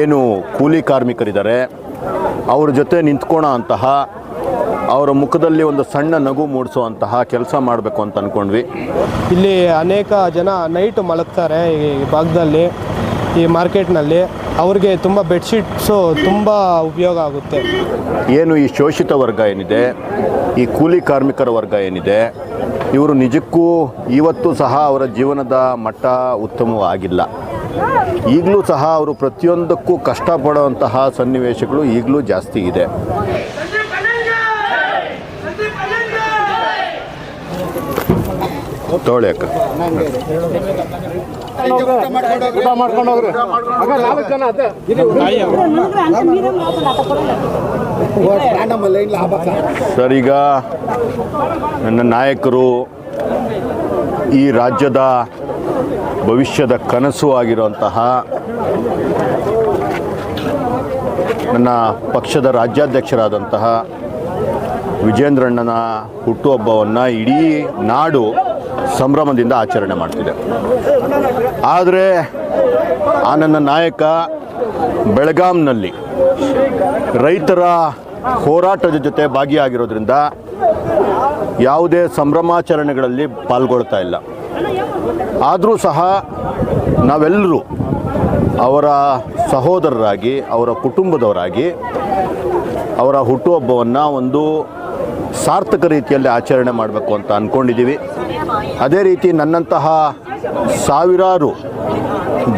ಏನು ಕೂಲಿ ಕಾರ್ಮಿಕರಿದ್ದಾರೆ ಅವ್ರ ಜೊತೆ ನಿಂತ್ಕೋಣ ಅಂತಹ ಅವರ ಮುಖದಲ್ಲಿ ಒಂದು ಸಣ್ಣ ನಗು ಮೂಡಿಸುವಂತಹ ಕೆಲಸ ಮಾಡಬೇಕು ಅಂತ ಅಂದ್ಕೊಂಡ್ವಿ ಇಲ್ಲಿ ಅನೇಕ ಜನ ನೈಟ್ ಮಲಗ್ತಾರೆ ಈ ಭಾಗದಲ್ಲಿ ಈ ಮಾರ್ಕೆಟ್ನಲ್ಲಿ. ಅವ್ರಿಗೆ ತುಂಬ ಬೆಡ್ಶೀಟ್ಸು ತುಂಬ ಉಪಯೋಗ ಆಗುತ್ತೆ. ಏನು ಈ ಶೋಷಿತ ವರ್ಗ ಏನಿದೆ ಈ ಕೂಲಿ ಕಾರ್ಮಿಕರ ವರ್ಗ ಏನಿದೆ ಇವರು ನಿಜಕ್ಕೂ ಇವತ್ತು ಸಹ ಅವರ ಜೀವನದ ಮಟ್ಟ ಉತ್ತಮವಾಗಿಲ್ಲ. ಈಗಲೂ ಸಹ ಅವರು ಪ್ರತಿಯೊಂದಕ್ಕೂ ಕಷ್ಟಪಡುವಂತಹ ಸನ್ನಿವೇಶಗಳು ಈಗಲೂ ಜಾಸ್ತಿ ಇದೆ. ಸರ್, ಈಗ ನನ್ನ ನಾಯಕರು ಈ ರಾಜ್ಯದ ಭವಿಷ್ಯದ ಕನಸು ಆಗಿರುವಂತಹ ನನ್ನ ಪಕ್ಷದ ರಾಜ್ಯಾಧ್ಯಕ್ಷರಾದಂತಹ ವಿಜೇಂದ್ರಣ್ಣನ ಹುಟ್ಟುಹಬ್ಬವನ್ನು ಇಡೀ ನಾಡು ಸಂಭ್ರಮದಿಂದ ಆಚರಣೆ ಮಾಡ್ತಿದೆ. ಆದರೆ ಆ ನನ್ನ ನಾಯಕ ಬೆಳಗಾಂನಲ್ಲಿ ರೈತರ ಹೋರಾಟದ ಜೊತೆ ಭಾಗಿಯಾಗಿರೋದ್ರಿಂದ ಯಾವುದೇ ಸಂಭ್ರಮಾಚರಣೆಗಳಲ್ಲಿ ಪಾಲ್ಗೊಳ್ತಾ ಇಲ್ಲ. ಆದರೂ ಸಹ ನಾವೆಲ್ಲರೂ ಅವರ ಸಹೋದರರಾಗಿ, ಅವರ ಕುಟುಂಬದವರಾಗಿ, ಅವರ ಹುಟ್ಟುಹಬ್ಬವನ್ನು ಒಂದು ಸಾರ್ಥಕ ರೀತಿಯಲ್ಲಿ ಆಚರಣೆ ಮಾಡಬೇಕು ಅಂತ ಅಂದ್ಕೊಂಡಿದ್ದೀವಿ ಅದೇ ರೀತಿ ನನ್ನಂತಹ ಸಾವಿರಾರು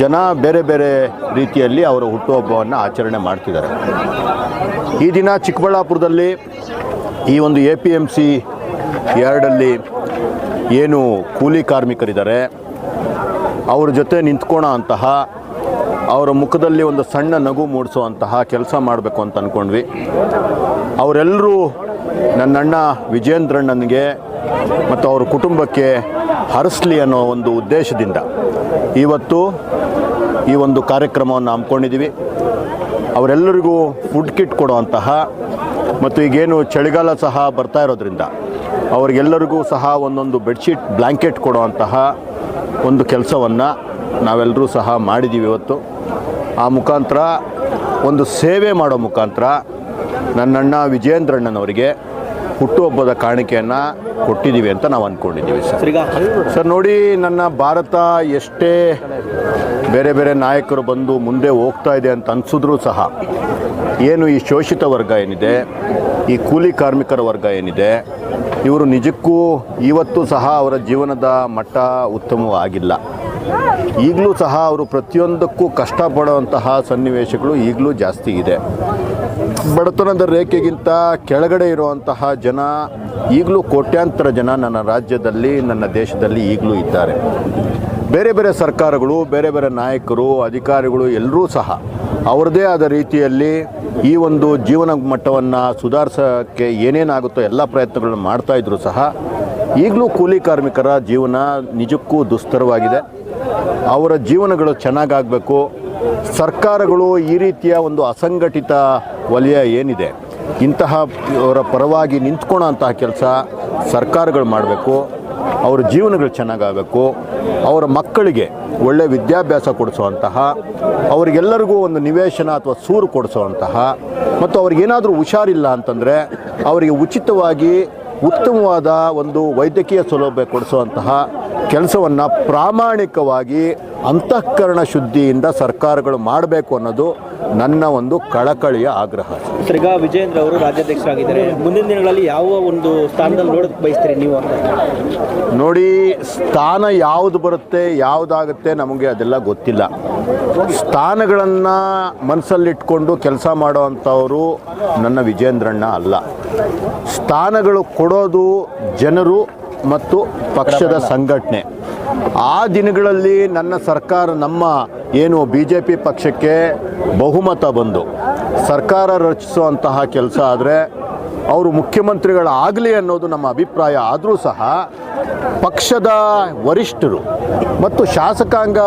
ಜನ ಬೇರೆ ಬೇರೆ ರೀತಿಯಲ್ಲಿ ಅವರ ಹುಟ್ಟುಹಬ್ಬವನ್ನು ಆಚರಣೆ ಮಾಡ್ತಿದ್ದಾರೆ. ಈ ದಿನ ಚಿಕ್ಕಬಳ್ಳಾಪುರದಲ್ಲಿ ಈ ಒಂದು ಎ ಪಿ ಎಂ ಸಿ ಎರಡಲ್ಲಿ ಏನು ಕೂಲಿ ಕಾರ್ಮಿಕರಿದ್ದಾರೆ, ಅವ್ರ ಜೊತೆ ನಿಂತ್ಕೋಣ ಅಂತಹ, ಅವರ ಮುಖದಲ್ಲಿ ಒಂದು ಸಣ್ಣ ನಗು ಮೂಡಿಸುವಂತಹ ಕೆಲಸ ಮಾಡಬೇಕು ಅಂತ ಅಂದ್ಕೊಂಡ್ವಿ ಅವರೆಲ್ಲರೂ ನನ್ನಣ್ಣ ವಿಜೇಂದ್ರಣ್ಣನಿಗೆ ಮತ್ತು ಅವ್ರ ಕುಟುಂಬಕ್ಕೆ ಹರಿಸ್ಲಿ ಅನ್ನೋ ಒಂದು ಉದ್ದೇಶದಿಂದ ಇವತ್ತು ಈ ಒಂದು ಕಾರ್ಯಕ್ರಮವನ್ನು ಹಮ್ಮಿಕೊಂಡಿದ್ದೀವಿ. ಅವರೆಲ್ಲರಿಗೂ ಫುಡ್ ಕಿಟ್ ಕೊಡುವಂತಹ ಮತ್ತು ಈಗೇನು ಚಳಿಗಾಲ ಸಹ ಬರ್ತಾ ಇರೋದ್ರಿಂದ ಅವರಿಗೆಲ್ಲರಿಗೂ ಸಹ ಒಂದೊಂದು ಬೆಡ್ಶೀಟ್ ಬ್ಲ್ಯಾಂಕೆಟ್ ಕೊಡುವಂತಹ ಒಂದು ಕೆಲಸವನ್ನು ನಾವೆಲ್ಲರೂ ಸಹ ಮಾಡಿದ್ದೀವಿ ಇವತ್ತು. ಆ ಮುಖಾಂತರ ಒಂದು ಸೇವೆ ಮಾಡೋ ಮುಖಾಂತರ ನನ್ನಣ್ಣ ವಿಜಯೇಂದ್ರಣ್ಣನವರಿಗೆ ಹುಟ್ಟುಹಬ್ಬದ ಕಾಣಿಕೆಯನ್ನು ಕೊಟ್ಟಿದ್ದೀವಿ ಅಂತ ನಾವು ಅಂದ್ಕೊಂಡಿದ್ದೀವಿ ಸರ್. ಸರ್ ನೋಡಿ ನನ್ನ ಭಾರತ ಎಷ್ಟೇ ಬೇರೆ ಬೇರೆ ನಾಯಕರು ಬಂದು ಮುಂದೆ ಹೋಗ್ತಾ ಇದೆ ಅಂತ ಅನಿಸಿದ್ರೂ ಸಹ ಏನು ಈ ಶೋಷಿತ ವರ್ಗ ಏನಿದೆ, ಈ ಕೂಲಿ ಕಾರ್ಮಿಕರ ವರ್ಗ ಏನಿದೆ, ಇವರು ನಿಜಕ್ಕೂ ಇವತ್ತು ಸಹ ಅವರ ಜೀವನದ ಮಟ್ಟ ಉತ್ತಮವಾಗಿಲ್ಲ. ಈಗಲೂ ಸಹ ಅವರು ಪ್ರತಿಯೊಂದಕ್ಕೂ ಕಷ್ಟಪಡುವಂತಹ ಸನ್ನಿವೇಶಗಳು ಈಗಲೂ ಜಾಸ್ತಿ ಇದೆ. ಬಡತನದ ರೇಖೆಗಿಂತ ಕೆಳಗಡೆ ಇರುವಂತಹ ಜನ, ಈಗಲೂ ಕೋಟ್ಯಾಂತರ ಜನ ನನ್ನ ರಾಜ್ಯದಲ್ಲಿ, ನನ್ನ ದೇಶದಲ್ಲಿ ಈಗಲೂ ಇದ್ದಾರೆ. ಬೇರೆ ಬೇರೆ ಸರ್ಕಾರಗಳು, ಬೇರೆ ಬೇರೆ ನಾಯಕರು, ಅಧಿಕಾರಿಗಳು ಎಲ್ಲರೂ ಸಹ ಅವ್ರದ್ದೇ ಆದ ರೀತಿಯಲ್ಲಿ ಈ ಒಂದು ಜೀವನ ಮಟ್ಟವನ್ನು ಸುಧಾರಿಸೋಕ್ಕೆ ಏನೇನಾಗುತ್ತೋ ಎಲ್ಲ ಪ್ರಯತ್ನಗಳನ್ನು ಮಾಡ್ತಾಯಿದ್ರು ಸಹ ಈಗಲೂ ಕೂಲಿ ಕಾರ್ಮಿಕರ ಜೀವನ ನಿಜಕ್ಕೂ ದುಸ್ತರವಾಗಿದೆ. ಅವರ ಜೀವನಗಳು ಚೆನ್ನಾಗಾಗಬೇಕು. ಸರ್ಕಾರಗಳು ಈ ರೀತಿಯ ಒಂದು ಅಸಂಘಟಿತ ವಲಯ ಏನಿದೆ ಇಂತಹ ಅವರ ಪರವಾಗಿ ನಿಂತ್ಕೊಳ್ಳೋ ಅಂತಹ ಕೆಲಸ ಸರ್ಕಾರಗಳು ಮಾಡಬೇಕು. ಅವರ ಜೀವನಗಳು ಚೆನ್ನಾಗಾಗಬೇಕು. ಅವರ ಮಕ್ಕಳಿಗೆ ಒಳ್ಳೆಯ ವಿದ್ಯಾಭ್ಯಾಸ ಕೊಡಿಸುವಂತಹ, ಅವರಿಗೆಲ್ಲರಿಗೂ ಒಂದು ನಿವೇಶನ ಅಥವಾ ಸೂರು ಕೊಡಿಸುವಂತಹ, ಮತ್ತು ಅವ್ರಿಗೇನಾದರೂ ಹುಷಾರಿಲ್ಲ ಅಂತಂದರೆ ಅವರಿಗೆ ಉಚಿತವಾಗಿ ಉತ್ತಮವಾದ ಒಂದು ವೈದ್ಯಕೀಯ ಸೌಲಭ್ಯ ಕೊಡಿಸುವಂತಹ ಕೆಲಸವನ್ನು ಪ್ರಾಮಾಣಿಕವಾಗಿ ಅಂತಃಕರಣ ಶುದ್ಧಿಯಿಂದ ಸರ್ಕಾರಗಳು ಮಾಡಬೇಕು ಅನ್ನೋದು ನನ್ನ ಒಂದು ಕಳಕಳಿಯ ಆಗ್ರಹ. ಸರ್ ಈಗ ವಿಜೇಂದ್ರ ಅವರು ರಾಜ್ಯಾಧ್ಯಕ್ಷರಾಗಿದ್ದಾರೆ. ಮುಂದಿನ ದಿನಗಳಲ್ಲಿ ಯಾವ ಒಂದು ಸ್ಥಾನದಲ್ಲಿ ನೋಡೋಕೆ ಬಯಸ್ತೀರಿ ನೀವು ನೋಡಿ ಸ್ಥಾನ ಯಾವುದು ಬರುತ್ತೆ ಯಾವುದಾಗುತ್ತೆ ನಮಗೆ ಅದೆಲ್ಲ ಗೊತ್ತಿಲ್ಲ. ಸ್ಥಾನಗಳನ್ನು ಮನಸ್ಸಲ್ಲಿಟ್ಕೊಂಡು ಕೆಲಸ ಮಾಡೋವಂಥವರು ನನ್ನ ವಿಜೇಂದ್ರಣ್ಣ ಅಲ್ಲ. ಸ್ಥಾನಗಳು ಕೊಡೋದು ಜನರು ಮತ್ತು ಪಕ್ಷದ ಸಂಘಟನೆ. ಆ ದಿನಗಳಲ್ಲಿ ನನ್ನ ಸರ್ಕಾರ ನಮ್ಮ ಏನು ಬಿ ಜೆ ಪಿ ಪಕ್ಷಕ್ಕೆ ಬಹುಮತ ಬಂದು ಸರ್ಕಾರ ರಚಿಸುವಂತಹ ಕೆಲಸ ಆದರೆ ಅವರು ಮುಖ್ಯಮಂತ್ರಿಗಳಾಗಲಿ ಅನ್ನೋದು ನಮ್ಮ ಅಭಿಪ್ರಾಯ ಆದರೂ ಸಹ ಪಕ್ಷದ ವರಿಷ್ಠರು ಮತ್ತು ಶಾಸಕಾಂಗ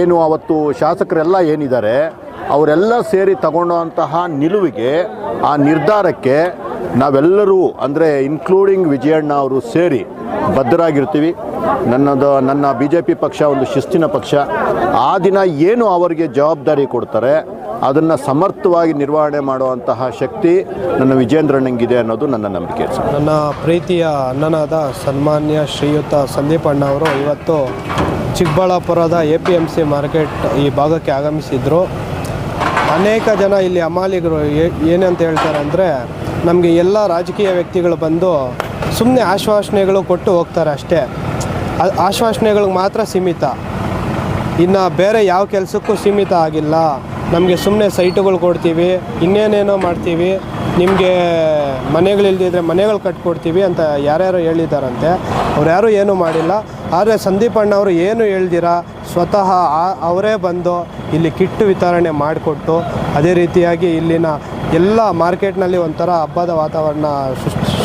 ಏನು ಅವತ್ತು ಶಾಸಕರೆಲ್ಲ ಏನಿದ್ದಾರೆ, ಅವರೆಲ್ಲ ಸೇರಿ ತಗೊಂಡಂತಹ ನಿಲುವಿಗೆ, ಆ ನಿರ್ಧಾರಕ್ಕೆ ನಾವೆಲ್ಲರೂ, ಅಂದರೆ ಇನ್ಕ್ಲೂಡಿಂಗ್ ವಿಜಯಣ್ಣ ಅವರು ಸೇರಿ ಬದ್ಧರಾಗಿರ್ತೀವಿ. ನನ್ನದು, ನನ್ನ ಬಿ ಜೆ ಪಿ ಪಕ್ಷ ಒಂದು ಶಿಸ್ತಿನ ಪಕ್ಷ. ಆ ದಿನ ಏನು ಅವರಿಗೆ ಜವಾಬ್ದಾರಿ ಕೊಡ್ತಾರೆ, ಅದನ್ನು ಸಮರ್ಥವಾಗಿ ನಿರ್ವಹಣೆ ಮಾಡುವಂತಹ ಶಕ್ತಿ ನನ್ನ ವಿಜೇಂದ್ರಣ್ಣಂಗಿದೆ ಅನ್ನೋದು ನನ್ನ ನಂಬಿಕೆ ನನ್ನ ಪ್ರೀತಿಯ ಅಣ್ಣನಾದ ಸನ್ಮಾನ್ಯ ಶ್ರೀಯುತ ಸಂದೀಪ್ ಅಣ್ಣ ಅವರು ಇವತ್ತು ಚಿಕ್ಕಬಳ್ಳಾಪುರದ A P M C market ಈ ಭಾಗಕ್ಕೆ ಆಗಮಿಸಿದ್ರು. ಅನೇಕ ಜನ ಇಲ್ಲಿ ಅಮಾಲಿಗರು ಏನಂತ ಹೇಳ್ತಾರೆ ಅಂದರೆ ನಮಗೆ ಎಲ್ಲ ರಾಜಕೀಯ ವ್ಯಕ್ತಿಗಳು ಬಂದು ಸುಮ್ಮನೆ ಆಶ್ವಾಸನೆಗಳು ಕೊಟ್ಟು ಹೋಗ್ತಾರೆ ಅಷ್ಟೇ. ಆಶ್ವಾಸನೆಗಳಿಗೆ ಮಾತ್ರ ಸೀಮಿತ. ಇನ್ನು ಬೇರೆ ಯಾವ ಕೆಲಸಕ್ಕೂ ಸೀಮಿತ ಆಗಿಲ್ಲ. ನಮಗೆ ಸುಮ್ಮನೆ ಸೈಟುಗಳು ಕೊಡ್ತೀವಿ, ಇನ್ನೇನೇನೋ ಮಾಡ್ತೀವಿ, ನಿಮಗೆ ಮನೆಗಳಿಲ್ದಿದ್ರೆ ಮನೆಗಳು ಕಟ್ಕೊಡ್ತೀವಿ ಅಂತ ಯಾರ್ಯಾರು ಹೇಳಿದ್ದಾರಂತೆ. ಅವ್ರು ಯಾರೂ ಏನೂ ಮಾಡಿಲ್ಲ. ಆದರೆ ಸಂದೀಪ್ ಅಣ್ಣವರು ಏನು ಹೇಳ್ದಿರ, ಸ್ವತಃ ಅವರೇ ಬಂದು ಇಲ್ಲಿ ಕಿಟ್ಟು ವಿತರಣೆ ಮಾಡಿಕೊಟ್ಟು ಅದೇ ರೀತಿಯಾಗಿ ಇಲ್ಲಿನ ಎಲ್ಲ ಮಾರ್ಕೆಟ್ನಲ್ಲಿ ಒಂಥರ ಹಬ್ಬದ ವಾತಾವರಣ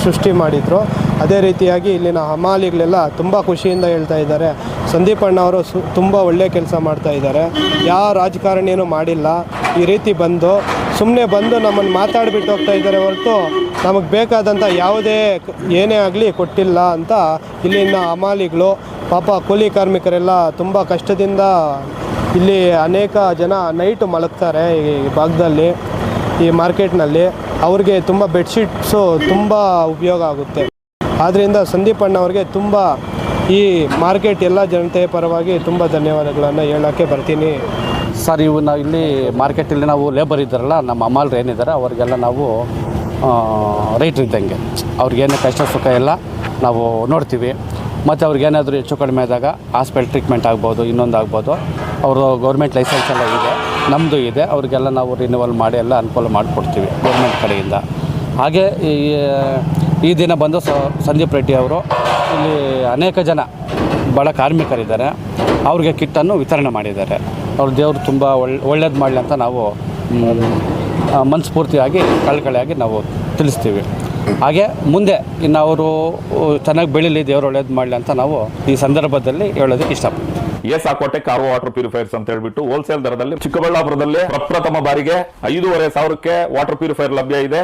ಸೃಷ್ಟಿ ಮಾಡಿದರು. ಅದೇ ರೀತಿಯಾಗಿ ಇಲ್ಲಿನ ಹಮಾಲಿಗಳೆಲ್ಲ ತುಂಬ ಖುಷಿಯಿಂದ ಹೇಳ್ತಾ ಇದ್ದಾರೆ. ಸಂದೀಪ್ ಅಣ್ಣವರು ಸು ತುಂಬ ಒಳ್ಳೆಯ ಕೆಲಸ ಮಾಡ್ತಾ ಇದ್ದಾರೆ. ಯಾವ ರಾಜಕಾರಣಿಯೂ ಮಾಡಿಲ್ಲ. ಈ ರೀತಿ ಬಂದು ಸುಮ್ಮನೆ ಬಂದು ನಮ್ಮನ್ನು ಮಾತಾಡಿಬಿಟ್ಟು ಹೋಗ್ತಾ ಇದ್ದಾರೆ ಹೊರತು ನಮಗೆ ಬೇಕಾದಂಥ ಯಾವುದೇ ಏನೇ ಆಗಲಿ ಕೊಟ್ಟಿಲ್ಲ ಅಂತ ಇಲ್ಲಿನ ಹಮಾಲಿಗಳು. ಪಾಪ ಕೂಲಿ ಕಾರ್ಮಿಕರೆಲ್ಲ ತುಂಬ ಕಷ್ಟದಿಂದ ಇಲ್ಲಿ ಅನೇಕ ಜನ ನೈಟ್ ಮಲಗ್ತಾರೆ ಈ ಭಾಗದಲ್ಲಿ, ಈ ಮಾರ್ಕೆಟ್ನಲ್ಲಿ. ಅವ್ರಿಗೆ ತುಂಬ ಬೆಡ್ಶೀಟ್ಸು ತುಂಬ ಉಪಯೋಗ ಆಗುತ್ತೆ. ಆದ್ದರಿಂದ ಸಂದೀಪ್ ಅಣ್ಣವ್ರಿಗೆ ತುಂಬ ಈ ಮಾರ್ಕೆಟ್ ಎಲ್ಲ ಜನತೆಯ ಪರವಾಗಿ ತುಂಬ ಧನ್ಯವಾದಗಳನ್ನು ಹೇಳೋಕ್ಕೆ ಬರ್ತೀನಿ. ಸರ್, ಇವು ನಾವು ಇಲ್ಲಿ ಮಾರ್ಕೆಟಲ್ಲಿ ನಾವು ಲೇಬರ್ ಇದ್ದಾರಲ್ಲ, ನಮ್ಮ ಅಮ್ಮಲ್ರು ಏನಿದ್ದಾರೆ, ಅವ್ರಿಗೆಲ್ಲ ನಾವು ರೈಟ್ ಇದ್ದಂಗೆ. ಅವ್ರಿಗೇನು ಕಷ್ಟ ಸುಖ ಎಲ್ಲ ನಾವು ನೋಡ್ತೀವಿ. ಮತ್ತು ಅವ್ರಿಗೇನಾದರೂ ಹೆಚ್ಚು ಕಡಿಮೆ ಆದಾಗ ಹಾಸ್ಪಿಟಲ್ ಟ್ರೀಟ್ಮೆಂಟ್ ಆಗ್ಬೋದು, ಇನ್ನೊಂದು ಆಗ್ಬೋದು. ಅವರು ಗೌರ್ಮೆಂಟ್ ಲೈಸೆನ್ಸ್ ಎಲ್ಲ ಇದೆ ನಮ್ಮದು ಇದೆ, ಅವ್ರಿಗೆಲ್ಲ ನಾವು ರಿನ್ಯೂವಲ್ ಮಾಡಿ ಎಲ್ಲ ಅನುಕೂಲ ಮಾಡಿಕೊಡ್ತೀವಿ ಗೌರ್ಮೆಂಟ್ ಕಡೆಯಿಂದ. ಹಾಗೆ ಈ ಈ ದಿನ ಬಂದು ಸಂದೀಪ್ ರೆಡ್ಡಿ ಅವರು, ಇಲ್ಲಿ ಅನೇಕ ಜನ ಭಾಳ ಕಾರ್ಮಿಕರಿದ್ದಾರೆ. ಅವ್ರಿಗೆ ಕಿಟ್ಟನ್ನು ವಿತರಣೆ ಮಾಡಿದ್ದಾರೆ. ಅವ್ರ ದೇವರು ತುಂಬ ಒಳ್ಳೆ ಒಳ್ಳೇದು ಮಾಡಲಿ ಅಂತ ನಾವು ಮನಸ್ಫೂರ್ತಿಯಾಗಿ, ಕಳ್ಕಳಿಯಾಗಿ ನಾವು ತಿಳಿಸ್ತೀವಿ. ಹಾಗೆ ಮುಂದೆ ಇನ್ನು ಅವರು ಚೆನ್ನಾಗಿ ಬೆಳೀಲಿ, ದೇವರು ಒಳ್ಳೇದು ಮಾಡಲಿ ಅಂತ ನಾವು ಈ ಸಂದರ್ಭದಲ್ಲಿ ಹೇಳೋದಕ್ಕೆ ಇಷ್ಟಪಡ್ತೀವಿ. S Aquatech car water purifiers ಅಂತ ಹೇಳ್ಬಿಟ್ಟು ಹೋಲ್ಸೇಲ್ ದರದಲ್ಲಿ ಚಿಕ್ಕಬಳ್ಳಾಪುರದಲ್ಲಿ ಪ್ರಪ್ರಥಮ ಬಾರಿಗೆ ಐದೂವರೆ ಸಾವಿರಕ್ಕೆ ವಾಟರ್ ಪ್ಯೂರಿಫೈರ್ ಲಭ್ಯ ಇದೆ.